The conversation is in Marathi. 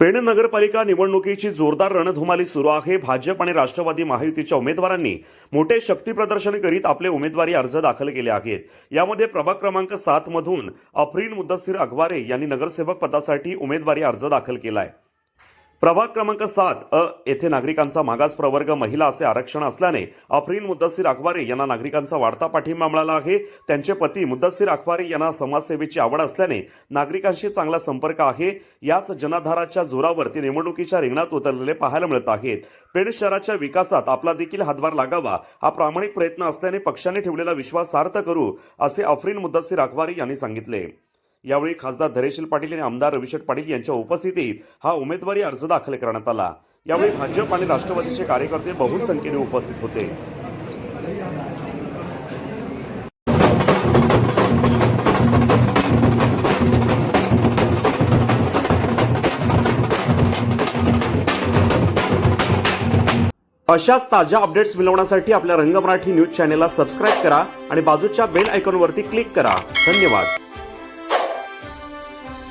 नगरपालिका निवडणुकीची जोरदार रणधुमाली सुरू आहे. भाजप आणि राष्ट्रवादी महायुतीच्या उमेदवारांनी मोठे शक्ती प्रदर्शन करीत आपले उमेदवारी अर्ज दाखल केले आहेत. यामध्ये प्रभाग क्रमांक सात मधून अफरीन मुद्दस्सीर अगवारे यांनी नगरसेवक पदासाठी उमेदवारी अर्ज दाखल केला आहे प्रभाग क्रमांक सात अ येथे नागरिकांचा मागास प्रवर्ग महिला असे आरक्षण असल्याने अफरीन मुद्दसीर अखबारे यांना नागरिकांचा वाढता पाठिंबा मिळाला आहे. त्यांचे पती मुद्दसीर अखबारे यांना समाजसेवेची आवड असल्याने नागरिकांशी चांगला संपर्क आहे. याच जनाधाराच्या जोरावर ते निवडणुकीच्या रिंगणात उतरलेले पाहायला मिळत आहेत. पेड शहराच्या विकासात आपला देखील हातभार लागावा हा प्रामाणिक प्रयत्न असल्याने पक्षाने ठेवलेला विश्वास सार्थ करू असे अफरीन मुद्दसीर अखबारे यांनी सांगितले. यावेळी खासदार धैर्यशील पाटील आणि आमदार रविशेठ पाटील यांच्या उपस्थितीत हा उमेदवारी अर्ज दाखल करण्यात आला. यावेळी भाजप आणि राष्ट्रवादीचे कार्यकर्ते बहुसंख्येने उपस्थित होते. अशाच ताज्या अपडेट्स मिळवण्यासाठी आपल्या रंग मराठी न्यूज चॅनेलला सबस्क्राईब करा आणि बाजूच्या बेल आयकॉनवरती क्लिक करा. धन्यवाद.